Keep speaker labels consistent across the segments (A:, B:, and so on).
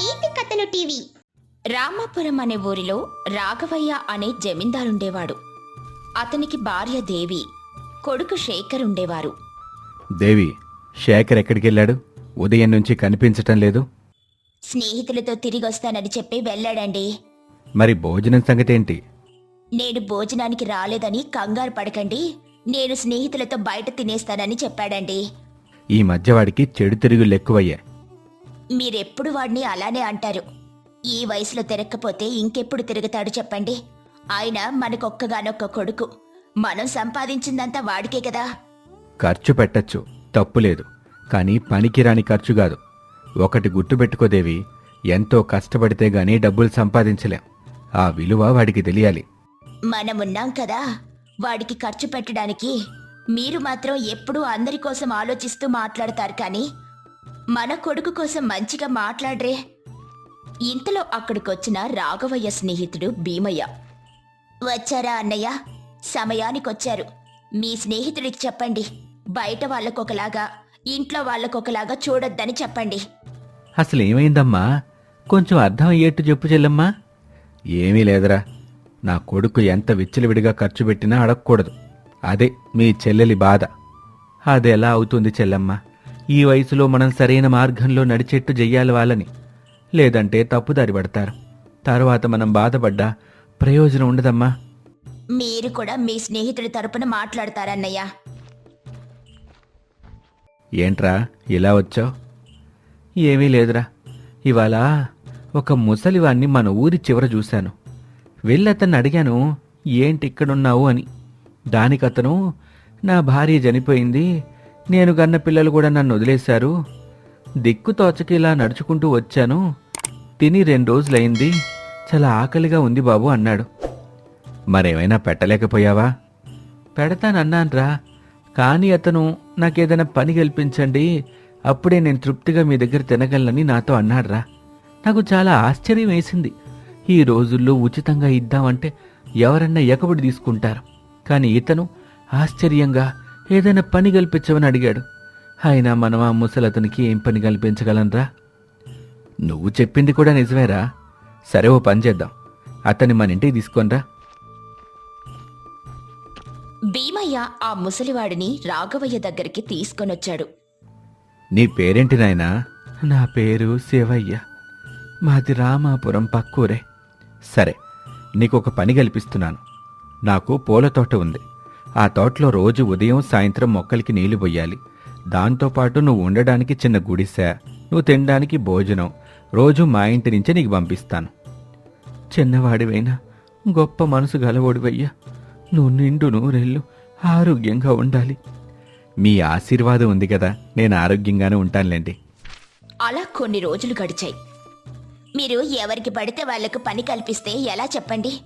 A: నీతి కథలు టీవీ. రామాపురం అనే ఊరిలో రాఘవయ్య అనే జమీందారుండేవాడు. అతనికి భార్య దేవి కొడుకు శేఖర్ ఉండేవారు.
B: దేవి శేఖర్ ఎక్కడికెళ్ళాడు? ఉదయం నుంచి కనిపించటం లేదు.
A: స్నేహితులతో తిరిగొస్తానని చెప్పి వెళ్ళాడండి.
B: మరి భోజనం సంగతేంటి?
A: నేను భోజనానికి రాలేదని కంగారు పడకండి. నేను స్నేహితులతో బయట తినేస్తానని చెప్పాడండి.
B: ఈ మధ్య వాడికి చెడు తిరుగులు ఎక్కువయ్యా
A: మీరెప్పుడు వాడిని అలానే అంటారు. ఈ వయసులో తిరగకపోతే ఇంకెప్పుడు తిరుగుతాడు చెప్పండి. ఆయన మనకొక్కగానొక్క కొడుకు. మనం సంపాదించిందంతా వాడికే కదా.
B: ఖర్చు పెట్టచ్చు తప్పులేదు కానీ పనికిరాని ఖర్చు కాదు. ఒకటి గుర్తుపెట్టుకోదేవి ఎంతో కష్టపడితే గాని డబ్బులు సంపాదించలేం. ఆ విలువ వాడికి తెలియాలి.
A: మనమున్నాం కదా. వాడికి ఖర్చు పెట్టడానికి మీరు మాత్రం ఎప్పుడూ అందరి కోసం ఆలోచిస్తూ మాట్లాడతారు కానీ మన కొడుకు కోసం మంచిగా మాట్లాడరే. ఇంతలో అక్కడికొచ్చిన రాఘవయ్య స్నేహితుడు భీమయ్య. వచ్చారా అన్నయ్య? సమయానికొచ్చారు. మీ స్నేహితుడికి చెప్పండి. బయట వాళ్ళకొకలాగా ఇంట్లో వాళ్ళకొకలాగా చూడొద్దని చెప్పండి.
B: అసలు ఏమైందమ్మా కొంచెం అర్థం అయ్యేట్టు చెప్పు చెల్లమ్మా. ఏమీ లేదురా. నా కొడుకు ఎంత విచ్చలవిడిగా ఖర్చు పెట్టినా అడగకూడదు. అదే మీ చెల్లెలి బాధ. అదెలా అవుతుంది చెల్లమ్మ? ఈ వయసులో మనం సరైన మార్గంలో నడిచేట్టు చెయ్యాలి వాళ్ళని. లేదంటే తప్పుదారి పడతారు. తర్వాత మనం బాధపడ్డా ప్రయోజనం ఉండదమ్మా.
A: మీరు కూడా మీ స్నేహితుడి తరపున మాట్లాడతారన్నయ్య
B: ఏంట్రా ఇలా వచ్చావు? ఏమీ లేదురా. ఇవాళ ఒక ముసలివాణ్ణి మన ఊరి చివర చూశాను. వెళ్ళి అతన్ని అడిగాను ఏంటి ఇక్కడున్నావు అని. దానికతను నా భార్య చనిపోయింది. నేను కన్న పిల్లలు కూడా నన్ను వదిలేశారు. దిక్కు తోచకి ఇలా నడుచుకుంటూ వచ్చాను. తిని రెండు రోజులైంది. చాలా ఆకలిగా ఉంది బాబు అన్నాడు. మరేమైనా పెట్టలేకపోయావా? పెడతానన్నాన్రా. కానీ అతను నాకేదైనా పని గెలిపించండి. అప్పుడే నేను తృప్తిగా మీ దగ్గర తినగలనని నాతో అన్నాడ్రా. నాకు చాలా ఆశ్చర్యం వేసింది. ఈ రోజుల్లో ఉచితంగా ఇద్దామంటే ఎవరన్నా ఎకబడి తీసుకుంటారు. కానీ ఇతను ఆశ్చర్యంగా ఏదైనా పని కల్పించమని అడిగాడు. అయినా మనం ఆ ముసలతనికి ఏం పని కల్పించగలనరా నువ్వు చెప్పింది కూడా నిజమేరా. సరే ఓ పని చేద్దాం. అతన్ని మన ఇంటికి తీసుకొనిరా.
A: భీమయ్య ఆ ముసలివాడిని రాఘవయ్య దగ్గరికి తీసుకొనొచ్చాడు.
B: నీ పేరేంటి నాయనా? నా పేరు శివయ్య. మాది రామాపురం పక్కూరే. సరే నీకొక పని కల్పిస్తున్నాను. నాకు పూల తోట ఉంది. ఆ తోటలో రోజు ఉదయం సాయంత్రం మొక్కలకి నీళ్ళు పోయాలి. దాంతోపాటు నువ్వు ఉండడానికి చిన్న గుడిసె నువ్వు తినడానికి భోజనం. రోజు మా ఇంటి నుంచే నీకు పంపిస్తాను. చిన్నవాడివైనా గొప్ప మనసు గలవోడివయ్యా. నువ్వు నిండు నూరెళ్ళు ఆరోగ్యంగా ఉండాలి. మీ ఆశీర్వాదం ఉంది కదా నేను ఆరోగ్యంగానే ఉంటానులేండి.
A: అలా కొన్ని రోజులు గడిచాయి. మీరు ఎవరికి పడితే వాళ్ళకు పని కల్పిస్తే ఎలా చెప్పండి?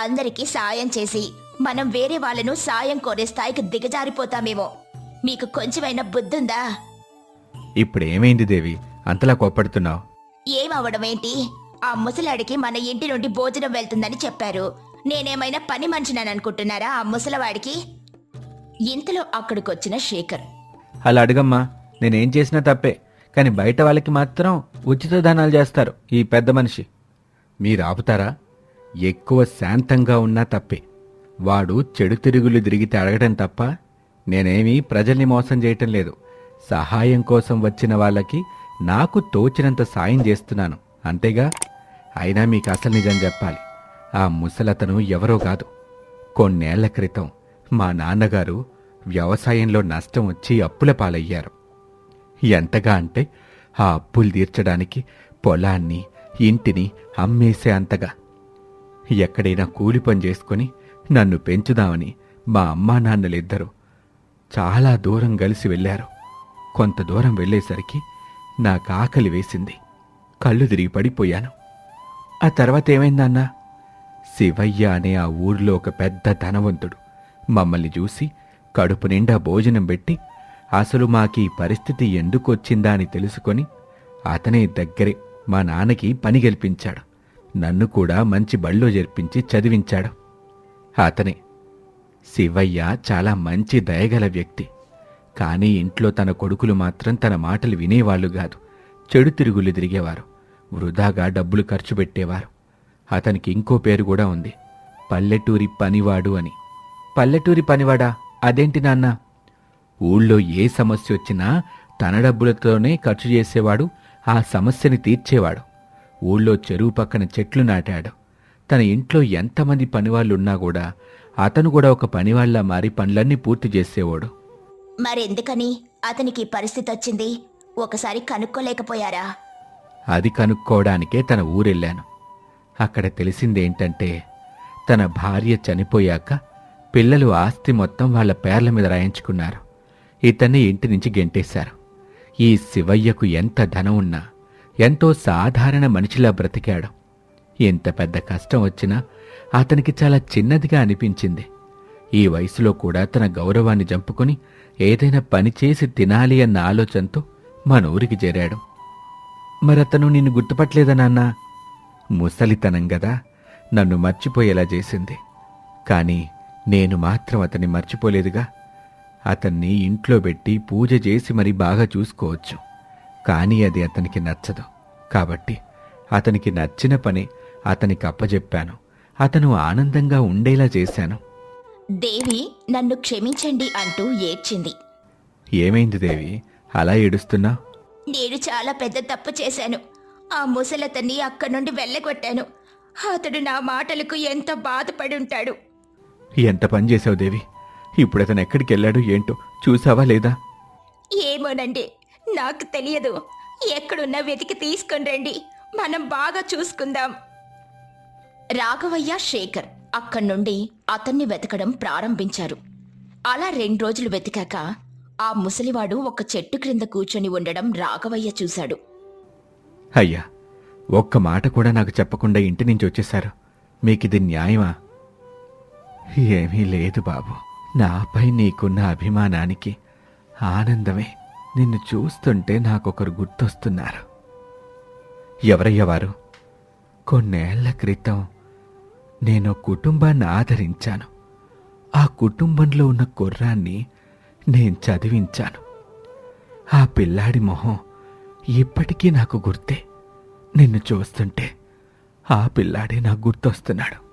A: అందరికీ సాయం చేసి మనం వేరే వాళ్ళను సాయం కోరే స్థాయికి దిగజారిపోతామేమో. మీకు కొంచెమైనా బుద్ధుందా?
B: ఇప్పుడు ఏమైంది దేవి? అంతలా కోప్పడుతున్నావు?
A: ఏమవడమేంటి ఆ ముసలాడికి మన ఇంటి నుండి భోజనం వెళ్తుందని చెప్పారు. నేనేమైనా పని మనిషినని అనుకుంటున్నారా ఆ ముసలవాడికి? ఇంతలో అక్కడికొచ్చిన శేఖర్.
B: అలా అడగమ్మా నేనేం చేసినా తప్పే. కానీ బయట వాళ్ళకి మాత్రం ఉచిత దానాలు చేస్తారు ఈ పెద్ద మనిషి. మీరు ఆపుతారా? ఎక్కువ శాంతంగా ఉన్నా తప్పే. వాడు చెడు తిరుగులు తిరిగితే అడగడం తప్ప నేనేమీ ప్రజల్ని మోసం చేయటం లేదు. సహాయం కోసం వచ్చిన వాళ్ళకి నాకు తోచినంత సాయం చేస్తున్నాను. అంతేగా? అయినా మీకు అసలు నిజం చెప్పాలి. ఆ ముసలతను ఎవరో కాదు. కొన్నేళ్ళ క్రితం మా నాన్నగారు వ్యవసాయంలో నష్టం వచ్చి అప్పుల పాలయ్యారు. ఎంతగా అంటే ఆ అప్పులు తీర్చడానికి పొలాన్ని ఇంటిని అమ్మేసే అంతగా. ఎక్కడైనా కూలి పని చేసుకుని నన్ను పెంచుదామని మా అమ్మా నాన్నలిద్దరూ చాలా దూరం కలిసి వెళ్ళారు. కొంత దూరం వెళ్ళేసరికి నాకు ఆకలి వేసింది. కళ్ళు తిరిగి పడిపోయాను. ఆ తర్వాత ఏమైందన్నా? శివయ్య అనే ఆ ఊర్లో ఒక పెద్ద ధనవంతుడు మమ్మల్ని చూసి కడుపు నిండా భోజనం పెట్టి అసలు మాకీ పరిస్థితి ఎందుకు వచ్చిందా అని తెలుసుకొని అతనే దగ్గరే మా నాన్నకి పని గెలిపించాడు. నన్ను కూడా మంచి బళ్ళో జరిపించి చదివించాడు. అతనే. శివయ్య చాలా మంచి దయగల వ్యక్తి. కానీ ఇంట్లో తన కొడుకులు మాత్రం తన మాటలు వినేవాళ్ళు కాదు. చెడు తిరుగులు తిరిగేవారు. వృధాగా డబ్బులు ఖర్చు పెట్టేవారు. అతనికి ఇంకో పేరు కూడా ఉంది. పల్లెటూరి పనివాడు అని. పల్లెటూరి పనివాడా? అదేంటి నాన్న? ఊళ్ళో ఏ సమస్య వచ్చినా తన డబ్బులతోనే ఖర్చు చేసేవాడు ఆ సమస్యని తీర్చేవాడు. ఊళ్ళో చెరువు పక్కన చెట్లు నాటాడు. తన ఇంట్లో ఎంతమంది పనివాళ్ళున్నా కూడా అతను కూడా ఒక పనివాళ్ళా మారి పనులన్నీ పూర్తి చేసేవాడు.
A: మరెందుకని? అతనికి పరిస్థితి వచ్చింది. ఒకసారి కనుక్కోలేకపోయారా?
B: అది కనుక్కోవడానికే తన ఊరెళ్ళాను. అక్కడ తెలిసిందేంటంటే తన భార్య చనిపోయాక పిల్లలు ఆస్తి మొత్తం వాళ్ళ పేర్ల మీద రాయించుకున్నారు. ఇతన్ని ఇంటి నుంచి గెంటేశారు. ఈ శివయ్యకు ఎంత ధనం ఉన్నా ఎంతో సాధారణ మనిషిలా బ్రతికాడు. ఎంత పెద్ద కష్టం వచ్చినా అతనికి చాలా చిన్నదిగా అనిపించింది. ఈ వయసులో కూడా తన గౌరవాన్ని చంపుకొని ఏదైనా పని చేసి తినాలి అన్న ఆలోచనతో మన ఊరికి చేరాడు. మరతను నిన్ను గుర్తుపట్టలేదా నాన్నా? ముసలితనం గదా నన్ను మర్చిపోయేలా చేసింది. కానీ నేను మాత్రం అతన్ని మర్చిపోలేదుగా. అతన్ని ఇంట్లో పెట్టి పూజ చేసి మరి బాగా చూసుకోవచ్చు. కానీ అది అతనికి నచ్చదు. కాబట్టి అతనికి నచ్చిన పని అతనికి అప్పజెప్పాను. అతను ఆనందంగా ఉండేలా చేశాను.
A: దేవి నన్ను క్షమించండి అంటూ ఏడ్చింది.
B: ఏమైంది దేవి? అలా ఏడుస్తున్నా?
A: నేను చాలా పెద్ద తప్పు చేశాను. ఆ ముసలతన్ని అక్కడి నుండి వెళ్ళగొట్టాను. అతడు నా మాటలకు ఎంత బాధపడి ఉంటాడు.
B: ఎంత పని చేశావు దేవి? ఇప్పుడు అతను ఎక్కడికి వెళ్ళాడు ఏంటో చూసావా లేదా?
A: ఏమోనండి నాకు తెలియదు. ఎక్కడున్నా వెతికి తీసుకొని రండి. మనం బాగా చూసుకుందాం. రాఘవయ్య శేఖర్ అక్కడి నుండి అతన్ని వెతకడం ప్రారంభించారు. అలా రెండు రోజులు వెతికాక ఆ ముసలివాడు ఒక చెట్టు క్రింద కూర్చొని ఉండడం రాఘవయ్య చూశాడు.
B: అయ్యా ఒక్క మాట కూడా నాకు చెప్పకుండా ఇంటి నుంచి వచ్చేశారు. మీకిది న్యాయమా? ఏమీ లేదు బాబు. నాపై నీకున్న అభిమానానికి ఆనందమే. నిన్ను చూస్తుంటే నాకొకరు గుర్తొస్తున్నారు. ఎవరయ్య వారు? కొన్నేళ్ళ క్రితం నేను కుటుంబాన్ని ఆదరించాను. ఆ కుటుంబంలో ఉన్న కుర్రాన్ని నేను చదివించాను. ఆ పిల్లాడి మొహం ఇప్పటికీ నాకు గుర్తే. నిన్ను చూస్తుంటే ఆ పిల్లాడే నాకు గుర్తొస్తున్నాడు.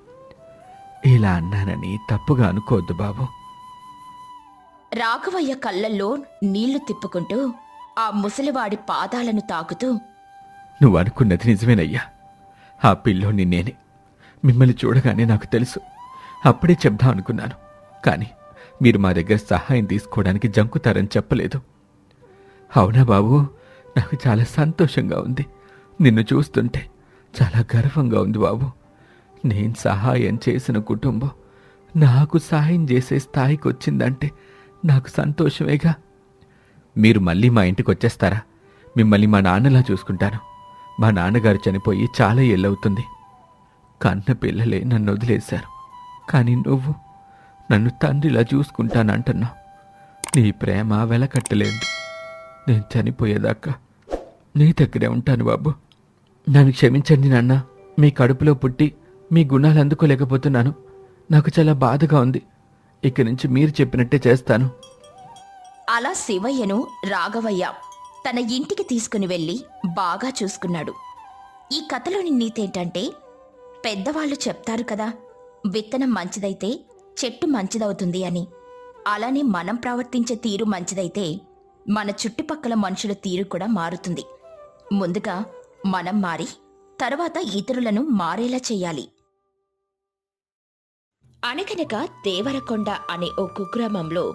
B: ఇలా అన్నానని తప్పుగా అనుకోవద్దు బాబు.
A: రాఘవయ్య కళ్ళల్లో నీళ్ళు తిప్పుకుంటూ ఆ ముసలివాడి పాదాలను తాకుతూ
B: నువ్వు అనుకున్నది నిజమేనయ్యా. ఆ పిల్లోని నేనే. మిమ్మల్ని చూడగానే నాకు తెలుసు. అప్పుడే చెప్దాం అనుకున్నాను. కానీ మీరు మా దగ్గర సహాయం తీసుకోవడానికి జంకుతారని చెప్పలేదు. అవునా బాబు? నాకు చాలా సంతోషంగా ఉంది. నిన్ను చూస్తుంటే చాలా గర్వంగా ఉంది బాబు. నేను సహాయం చేసిన కుటుంబం నాకు సహాయం చేసే స్థాయికి వచ్చిందంటే నాకు సంతోషమేగా. మీరు మళ్ళీ మా ఇంటికి వచ్చేస్తారా? మిమ్మల్ని మా నాన్నలా చూసుకుంటాను. మా నాన్నగారు చనిపోయి చాలా ఏళ్ళవుతుంది. కన్న పిల్లలే నన్ను వదిలేశారు. కానీ నువ్వు నన్ను తండ్రిలా చూసుకుంటానంటున్నావు. నీ ప్రేమ వెలకట్టలేదు. నేను చనిపోయేదాకా నీ దగ్గరే ఉంటాను బాబు. నన్ను క్షమించండి నాన్న. మీ కడుపులో పుట్టి మీ గుణాలు అందుకోలేకపోతున్నాను. నాకు చాలా బాధగా ఉంది. ఇక నుంచి మీరు చెప్పినట్టే చేస్తాను.
A: అలా శివయ్యను రాఘవయ్య తన ఇంటికి తీసుకుని వెళ్ళి బాగా చూసుకున్నాడు. ఈ కథలోని నీతేంటంటే పెద్దవాళ్ళు చెప్తారు కదా విత్తనం మంచిదైతే చెట్టు మంచిదవుతుంది అని. అలానే మనం ప్రవర్తించే తీరు మంచిదైతే మన చుట్టుపక్కల మనుషుల తీరు కూడా మారుతుంది. ముందుగా మనం మారి తర్వాత ఇతరులను మారేలా చేయాలి. అనగనక దేవరకొండ అనే ఓ కుగ్రామంలో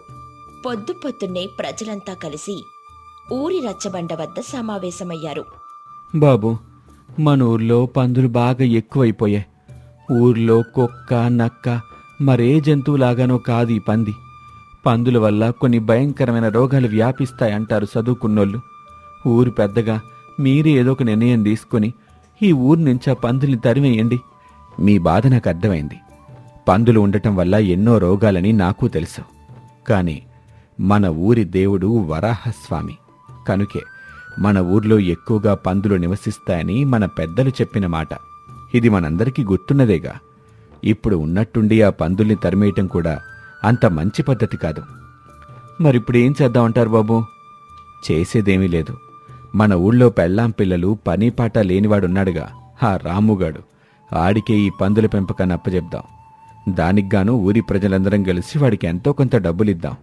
A: పొద్దు పొద్దున్నే ప్రజలంతా కలిసి ఊరి రచ్చబండ వద్ద సమావేశమయ్యారు.
B: బాబు మన ఊర్లో పందులు బాగా ఎక్కువైపోయాయి ఊర్లో కుక్క నక్క మరే జంతువులాగానో కాదు ఈ పంది. పందుల వల్ల కొన్ని భయంకరమైన రోగాలు వ్యాపిస్తాయంటారు చదువుకున్నోళ్ళు. ఊరు పెద్దగా మీరే ఏదో ఒక నిర్ణయం తీసుకొని ఈ ఊరు నుంచి ఆ పందుల్ని తరివేయండి మీ బాధ నాకు అర్థమైంది. పందులు ఉండటం వల్ల ఎన్నో రోగాలని నాకు తెలుసు. కానీ మన ఊరి దేవుడు వరాహస్వామి. కనుకే మన ఊర్లో ఎక్కువగా పందులు నివసిస్తాయని మన పెద్దలు చెప్పిన మాట. ఇది మనందరికీ గుర్తున్నదేగా. ఇప్పుడు ఉన్నట్టుండి ఆ పందుల్ని తరిమేయటం కూడా అంత మంచి పద్ధతి కాదు. మరిప్పుడు ఏం చేద్దామంటారు బాబు? చేసేదేమీ లేదు. మన ఊళ్ళో పెళ్ళాం పిల్లలు పని పాట లేనివాడున్నాడుగా. ఆ రాముగాడు. ఆడికే ఈ పందుల పెంపకాన్ని అప్పజెప్దాం. దానికిగాను ఊరి ప్రజలందరం కలిసి వాడికి ఎంతో కొంత డబ్బులిద్దాం.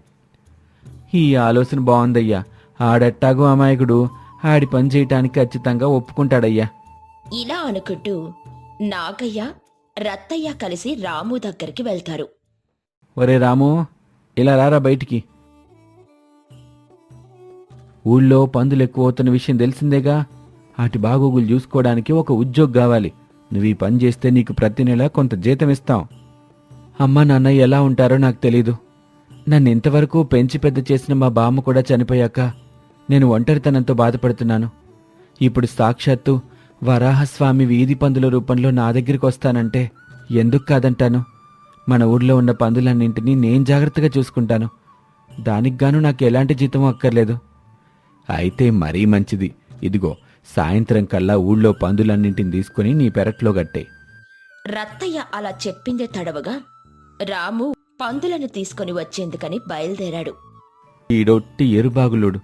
B: ఈ ఆలోచన బాగుందయ్యా ఆడెట్టాగో అమాయకుడు. ఆడి పని చేయటానికి ఖచ్చితంగా ఒప్పుకుంటాడయ్యా.
A: ఇలా అనుకుంటూ నాగయ్య రత్తయ్య కలిసి రాము దగ్గరికి వెళ్తారు.
B: ఒరే రాము ఇలా రారా బయటికి? ఊళ్ళో పందులు ఎక్కువ అవుతున్న విషయం తెలిసిందేగా? వాటి బాగోగులు చూసుకోవడానికి ఒక ఉద్యోగం కావాలి. నువ్వు ఈ పని చేస్తే నీకు ప్రతి నెల కొంత జీతం ఇస్తాం. అమ్మా నాన్న ఎలా ఉంటారో నాకు తెలీదు. నన్ను ఇంతవరకు పెంచి పెద్ద చేసిన మా బామ్మ కూడా చనిపోయాక నేను ఒంటరితనంతో బాధపడుతున్నాను. ఇప్పుడు సాక్షాత్తు వరాహస్వామి వీధి పందుల రూపంలో నా దగ్గరికి వస్తానంటే ఎందుకు కాదంటాను? మన ఊర్లో ఉన్న పందులన్నింటినీ నేను జాగ్రత్తగా చూసుకుంటాను. దానికి గాను నాకు ఎలాంటి జీతం అక్కర్లేదు. అయితే మరీ మంచిది. ఇదిగో సాయంత్రం కల్లా ఊళ్ళో పందులన్నింటిని తీసుకుని నీ పెరట్లో గట్టే.
A: రత్తయ్య అలా చెప్పిందే తడవగా రాము పందులను తీసుకొని వచ్చేందుకని బయలుదేరాడు.
B: ఈడొట్టి ఎరుబాగులుడు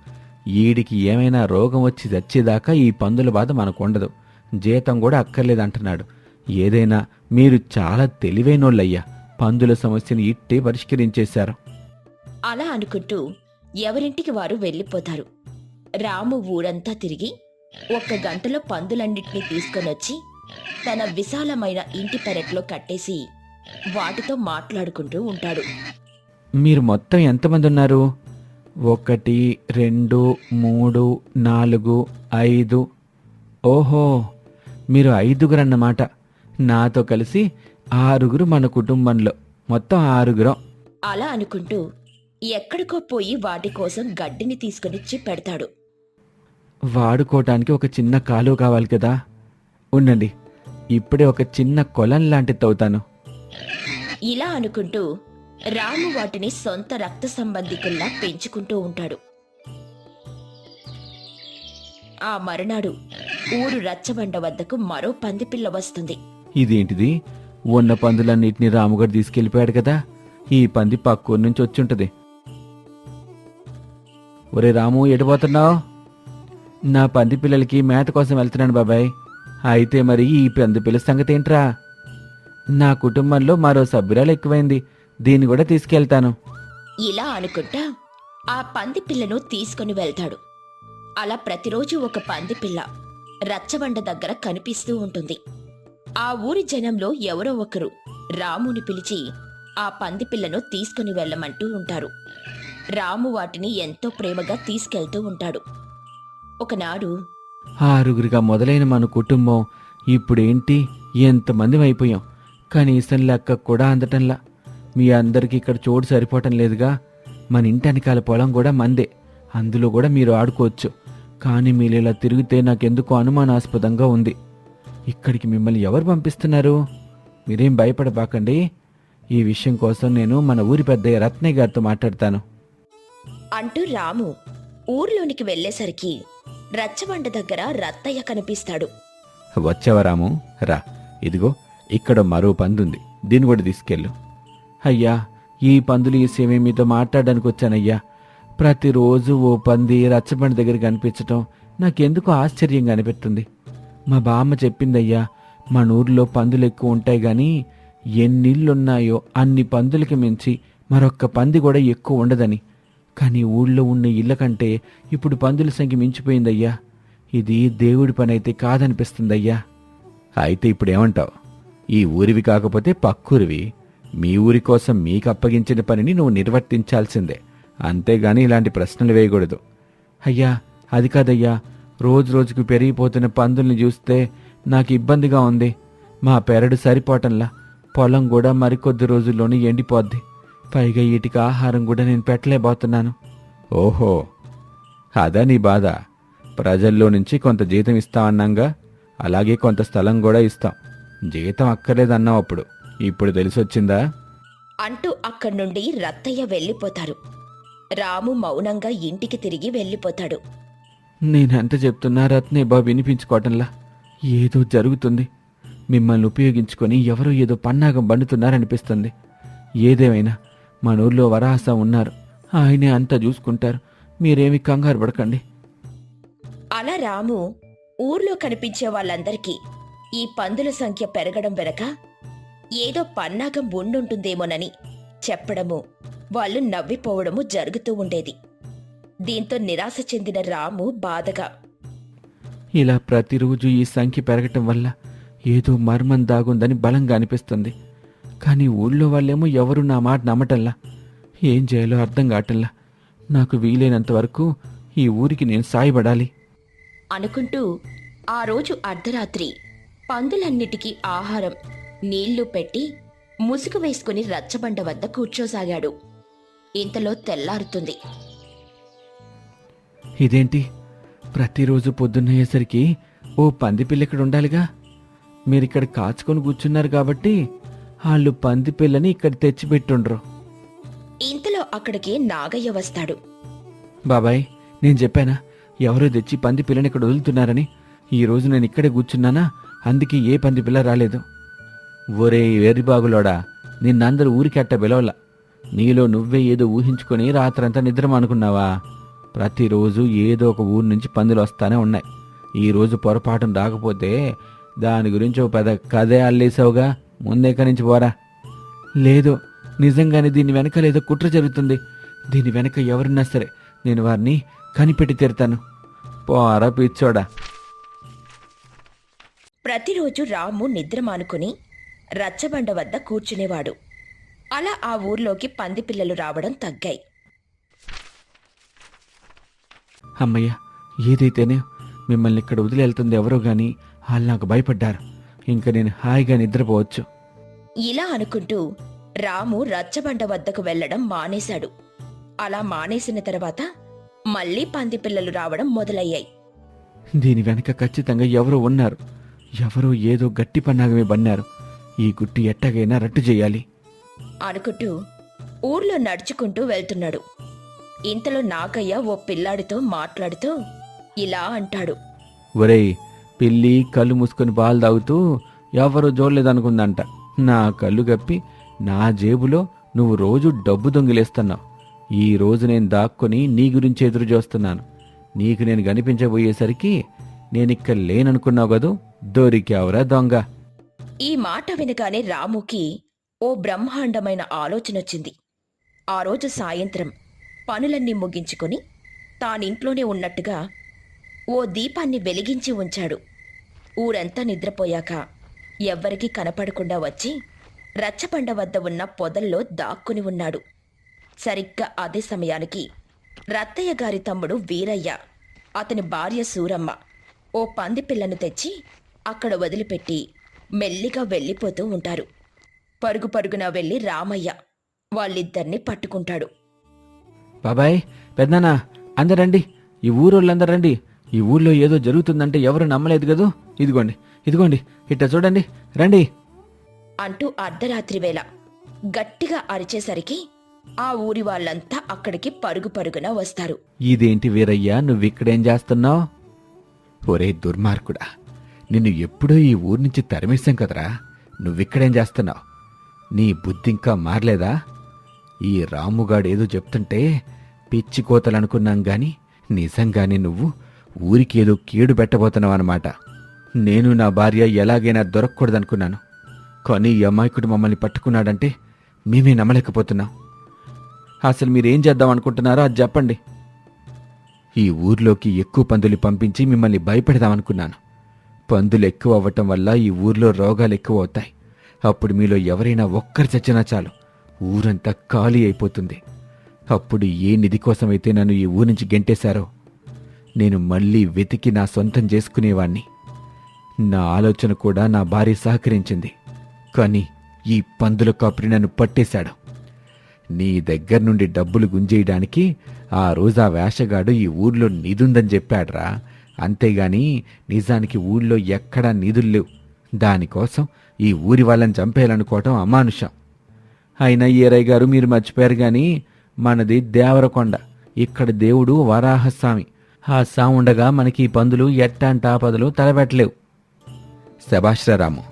B: ఈడికి ఏమైనా రోగం వచ్చి చచ్చేదాకా ఈ పందుల బాధ మనకు ఉండదు జీతం కూడా అక్కర్లేదంటున్నాడు. ఏదైనా మీరు చాలా తెలివైనోళ్ళయ్యా. పందుల సమస్యని ఇట్టే పరిష్కరించేశారు.
A: అలా అనుకుంటూ ఎవరింటికి వారు వెళ్ళిపోతారు. రాము ఊరంతా తిరిగి ఒక్క గంటలో పందులన్నిటినీ తీసుకొనొచ్చి తన విశాలమైన ఇంటి పెరట్లో కట్టేసి వాటితో మాట్లాడుకుంటూ ఉంటాడు.
B: మీరు మొత్తం ఎంతమంది ఉన్నారు? ఒకటి రెండు మూడు నాలుగు ఐదు. ఓహో మీరు ఐదుగురు అన్నమాట. నాతో కలిసి ఆరుగురు మన కుటుంబంలో. మొత్తం ఆరుగురం.
A: అలా అనుకుంటూ ఎక్కడికో పోయి వాటి కోసం గడ్డిని తీసుకొనిచ్చి పెడతాడు.
B: వాడుకోవటానికి ఒక చిన్న కాలువ కావాలి కదా. ఉండండి ఇప్పుడే ఒక చిన్న కొలం లాంటిది తవ్వుతాను.
A: ఇలా అనుకుంటూ రాము వాటిని సొంత రక్త సంబంధికుల్లా పెంచుకుంటూ ఉంటాడు. ఆ మరునాడు ఊరు రచ్చబండ వద్దకు మరో పందిపిల్ల వస్తుంది.
B: ఇదేంటిది? ఉన్న పందులన్నిటినీ రాముగారు తీసుకెళ్ళిపోయాడు కదా? ఈ పంది పక్కూరు నుంచి వచ్చుంటది. ఒరే రాము ఎడిపోతున్నావు నా పంది పిల్లలకి మేత కోసం వెళ్తున్నాను బాబాయ్. అయితే మరి ఈ పంది పిల్ల సంగతి ఏంట్రా నా కుటుంబంలో మరో సభ్యురాలు ఎక్కువైంది. దీన్ని కూడా తీసుకెళ్తాను.
A: ఇలా అనుకుంటా ఆ పంది పిల్లను తీసుకుని వెళ్తాడు. అలా ప్రతిరోజు ఒక పంది పిల్ల రచ్చబండ దగ్గర కనిపిస్తూ ఉంటుంది. ఆ ఊరి జనంలో ఎవరో ఒకరు రాముని పిలిచి ఆ పంది పిల్లను తీసుకుని వెళ్ళమంటూ ఉంటారు. రాము వాటిని ఎంతో ప్రేమగా తీసుకెళ్తూ ఉంటాడు. ఒకనాడు
B: ఆరుగురిగా మొదలైన మన కుటుంబం ఇప్పుడేంటి? ఎంతమంది అయిపోయాం? కనీసం లెక్క కూడా అందటంలా. మీ అందరికి ఇక్కడ చోటు సరిపోవటం లేదుగా. మన ఇంటి వెనకాల పొలం కూడా మందే. అందులో కూడా మీరు ఆడుకోవచ్చు. కానీ మీరు ఇలా తిరిగితే నాకెందుకో అనుమానాస్పదంగా ఉంది. ఇక్కడికి మిమ్మల్ని ఎవరు పంపిస్తున్నారు? మీరేం భయపడబాకండి. ఈ విషయం కోసం నేను మన ఊరి పెద్దయ్య రత్నయ్య గారితో మాట్లాడతాను.
A: అంటూ రాము ఊర్లోనికి వెళ్ళేసరికి రచ్చబండ దగ్గర రత్తయ్య కనిపిస్తాడు.
B: వచ్చావా రాము? రా. ఇదిగో ఇక్కడ మరో పందుంది. దీన్ని కూడా తీసుకెళ్ళు. అయ్యా ఈ పందులు ఈ సేమే మీతో మాట్లాడడానికి వచ్చానయ్యా. ప్రతిరోజు ఓ పంది రచ్చబండి దగ్గర కనిపించటం నాకెందుకు ఆశ్చర్యంగా అనిపిస్తుంది. మా బామ్మ చెప్పిందయ్యా మన ఊర్లో పందులు ఎక్కువ ఉంటాయి గాని ఎన్నిళ్ళున్నాయో అన్ని పందులకి మించి మరొక్క పంది కూడా ఎక్కువ ఉండదని. కానీ ఊళ్ళో ఉన్న ఇళ్ళ కంటే ఇప్పుడు పందుల సంఖ్య మించిపోయిందయ్యా. ఇది దేవుడి పని అయితే కాదనిపిస్తుందయ్యా. అయితే ఇప్పుడు ఏమంటావు ఈ ఊరివి కాకపోతే పక్కూరివి. మీ ఊరి కోసం మీకు అప్పగించిన పనిని నువ్వు నిర్వర్తించాల్సిందే. అంతేగాని ఇలాంటి ప్రశ్నలు వేయకూడదు. అయ్యా అది కాదయ్యా. రోజు రోజుకు పెరిగిపోతున్న పందుల్ని చూస్తే నాకు ఇబ్బందిగా ఉంది. మా పెరడు సరిపోవటంలా పొలం కూడా మరికొద్ది రోజుల్లోనే ఎండిపోద్ది. పైగా వీటికి ఆహారం కూడా నేను పెట్టలేబోతున్నాను ఓహో అదా నీ బాధ. ప్రజల్లో నుంచి కొంత జీతం ఇస్తామన్నాగా. అలాగే కొంత స్థలం కూడా ఇస్తాం. జీతం అక్కర్లేదన్నావు అప్పుడు. ఇప్పుడు తెలిసొచ్చిందా?
A: అంటూ అక్కడి నుండి రత్తయ్య వెళ్ళిపోతారు. రాము మౌనంగా ఇంటికి తిరిగి వెళ్ళిపోతాడు.
B: నేనెంత చెప్తున్నా రత్నే బాబు వినిపించుకోవటంలా ఏదో జరుగుతుంది. మిమ్మల్ని ఉపయోగించుకొని ఎవరో ఏదో పన్నాగం బండుతున్నారనిపిస్తుంది ఏదేమైనా మన ఊర్లో వరాహస ఉన్నారు. ఆయనే అంతా చూసుకుంటారు. మీరేమి కంగారు పడకండి.
A: అలా రాము ఊర్లో కనిపించే వాళ్ళందరికీ ఈ పందుల సంఖ్య పెరగడం వెనక ఏదో పన్నాగం ఉండుంటుందేమోనని చెప్పడము వాళ్ళు నవ్విపోవడము జరుగుతూ ఉండేది. దీంతో నిరాశ చెందిన రాము బాధగా
B: ఇలా ప్రతిరోజు ఈ సంఖ్య పెరగటం వల్ల ఏదో మర్మం దాగుందని బలంగా అనిపిస్తుంది. కానీ ఊళ్ళో వాళ్ళేమో ఎవరు నా మాట నమ్మటంలా ఏం చేయాలో అర్థం కావటంలా. నాకు వీలైనంత వరకు ఈ ఊరికి నేను సాయపడాలి.
A: అనుకుంటూ ఆ రోజు అర్ధరాత్రి పందులన్నిటికీ ఆహారం నీళ్ళు పెట్టి ముసుగు వేసుకుని రచ్చబండ వద్ద కూర్చోసాగాడు. ఇంతలో తెల్లారుతుంది.
B: ఇదేంటి? ప్రతిరోజు పొద్దున్నయ్యేసరికి ఓ పంది పిల్ల ఇక్కడ ఉండాలిగా? మీరిక్కడ కాచుకొని కూర్చున్నారు కాబట్టి వాళ్ళు పంది పిల్లని ఇక్కడ తెచ్చిపెట్టుండ్రు.
A: ఇంతలో అక్కడికి నాగయ్య వస్తాడు.
B: బాబాయ్ నేను చెప్పానా? ఎవరో తెచ్చి పంది పిల్లని ఇక్కడ వదులుతున్నారని. ఈ రోజు నేను ఇక్కడే కూర్చున్నానా? అందుకే ఏ పంది పిల్ల రాలేదు. ఒరే వెర్రిబాగులోడా నిన్నందరూ ఊరికి అట్ట పిలవల. నీలో నువ్వే ఏదో ఊహించుకొని రాత్రంతా నిద్రమనుకున్నావా? ప్రతిరోజు ఏదో ఒక ఊరు నుంచి పందులు వస్తానే ఉన్నాయి. ఈరోజు రోజు పొరపాటున రాకపోతే దాని గురించి ఓ పెద్ద కథే అల్లేసావుగా ముందే నుంచి పోరా. లేదు నిజంగానే దీని వెనక లేదో కుట్ర జరుగుతుంది. దీని వెనక ఎవరున్నా సరే నేను వారిని కనిపెట్టి తీరుతాను. పోరా పిచ్చోడా.
A: ప్రతిరోజు రాము నిద్ర మానుకుని రచ్చబండ వద్ద కూర్చునేవాడు. అలా ఆ ఊర్లోకి పంది పిల్లలు రావడం తగ్గాయి.
B: అమ్మయ్య ఏదైతేనే మిమ్మల్ని ఇక్కడ వదిలి వెళ్తుంది ఎవరో గాని వాళ్ళు నాకు భయపడ్డారు. ఇంకా నేను హాయిగా నిద్రపోవచ్చు.
A: ఇలా అనుకుంటూ రాము రచ్చబండ వద్దకు వెళ్ళడం మానేశాడు. అలా మానేసిన తర్వాత మళ్ళీ పంది పిల్లలు రావడం మొదలయ్యాయి.
B: దీని వెనక ఖచ్చితంగా ఎవరో ఉన్నారు. ఎవరో ఏదో గట్టి పన్నాగమే బన్నారు. ఈ గుట్టి ఎట్టగైనా రట్టు చేయాలి.
A: అనుకుంటూ ఊర్లో నడుచుకుంటూ వెళ్తున్నాడు. ఇంతలో నాగయ్య ఓ పిల్లాడితో మాట్లాడుతూ ఇలా అంటాడు.
B: ఒరేయ్ పిల్లి కళ్ళు మూసుకొని పాలు తాగుతూ ఎవరో చూడలేదనుకుందంట నా కళ్ళు గప్పి నా జేబులో నువ్వు రోజు డబ్బు దొంగిలేస్తున్నావు. ఈ రోజు నేను దాక్కొని నీ గురించి ఎదురు చూస్తున్నాను. నీకు నేను కనిపించబోయేసరికి నేనిక్కడ లేననుకున్నావు కదూ? దొరికావురా దొంగ.
A: ఈ మాట వినగానే రాముకి ఓ బ్రహ్మాండమైన ఆలోచనొచ్చింది ఆ రోజు సాయంత్రం పనులన్నీ ముగించుకొని తానింట్లోనే ఉన్నట్టుగా ఓ దీపాన్ని వెలిగించి ఉంచాడు. ఊరంతా నిద్రపోయాక ఎవ్వరికీ కనపడకుండా వచ్చి రచ్చబండ వద్ద ఉన్న పొదల్లో దాక్కుని ఉన్నాడు. సరిగ్గా అదే సమయానికి రత్తయ్య గారి తమ్ముడు వీరయ్య అతని భార్య సూరమ్మ ఓ పంది పిల్లను తెచ్చి అక్కడ వదిలిపెట్టి మెల్లిగా వెళ్ళిపోతూ ఉంటారు. పరుగు పరుగున వెళ్ళి రామయ్య వాళ్ళిద్దరిని పట్టుకుంటాడు.
B: బాబాయ్ పెద్దనా అందరండి ఈ ఊరోళ్ళందరూ రండి. ఈ ఊర్లో ఏదో జరుగుతుందంటే ఎవరు నమ్మలేదు కదూ? ఇదిగోండి ఇదిగోండి ఇట్ట చూడండి రండి.
A: అంటూ అర్ధరాత్రి వేళ గట్టిగా అరిచేసరికి ఆ ఊరి వాళ్ళంతా అక్కడికి పరుగు పరుగున వస్తారు.
B: ఇదేంటి వీరయ్యా నువ్విక్కడేం చేస్తున్నావు? ఒరే దుర్మార్గుడా నిన్ను ఎప్పుడో ఈ ఊరు నుంచి తరిమేశాం కదరా. నువ్విక్కడేం చేస్తున్నావు? నీ బుద్ధి ఇంకా మారలేదా? ఈ రాముగాడు ఏదో చెప్తుంటే పిచ్చి కోతలనుకున్నాం గాని నిజంగానే నువ్వు ఊరికి ఏదో కీడు పెట్టబోతున్నావు అనమాట నేను నా భార్య ఎలాగైనా దొరకకూడదనుకున్నాను. కానీ ఈ అమాయకుడు మమ్మల్ని పట్టుకున్నాడంటే మేమే నమ్మలేకపోతున్నాం. అసలు మీరేం చేద్దాం అనుకుంటున్నారో అది చెప్పండి. ఈ ఊర్లోకి ఎక్కువ పందులు పంపించి మిమ్మల్ని భయపెడదామనుకున్నాను. పందులు ఎక్కువ అవ్వటం వల్ల ఈ ఊర్లో రోగాలు ఎక్కువ అవుతాయి అప్పుడు మీలో ఎవరైనా ఒక్కరు చచ్చినా చాలు. ఊరంతా ఖాళీ అయిపోతుంది. అప్పుడు ఏ నిధి కోసమైతే నన్ను ఈ ఊరి నుంచి గెంటేశారో నేను మళ్ళీ వెతికి నా సొంతం చేసుకునేవాణ్ణి. నా ఆలోచన కూడా నా భార్య సహకరించింది. కానీ ఈ పందుల కాపురి నన్ను పట్టేశాడు. నీ దగ్గర నుండి డబ్బులు గుంజేయడానికి ఆ రోజు ఆ వేషగాడు ఈ ఊర్లో నిధుందని చెప్పాడ్రా. అంతేగాని నిజానికి ఊళ్ళో ఎక్కడా నిధులు లేవు. దానికోసం ఈ ఊరి వాళ్ళని చంపేయాలనుకోవటం అమానుషం. అయినా ఏరయ్య గారు మీరు మర్చిపోయారు గాని మనది దేవరకొండ. ఇక్కడ దేవుడు వరాహస్వామి. ఆ సాముండగా ఉండగా మనకి ఈ పందులు ఎట్టాంటి ఆపదలు తలబెట్టలేవు శభాశ్రరాము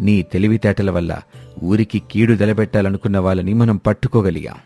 B: నీ తెలివితేటల వల్ల ఊరికి కీడు తలబెట్టాలనుకున్న వాళ్ళని మనం పట్టుకోగలిగాం.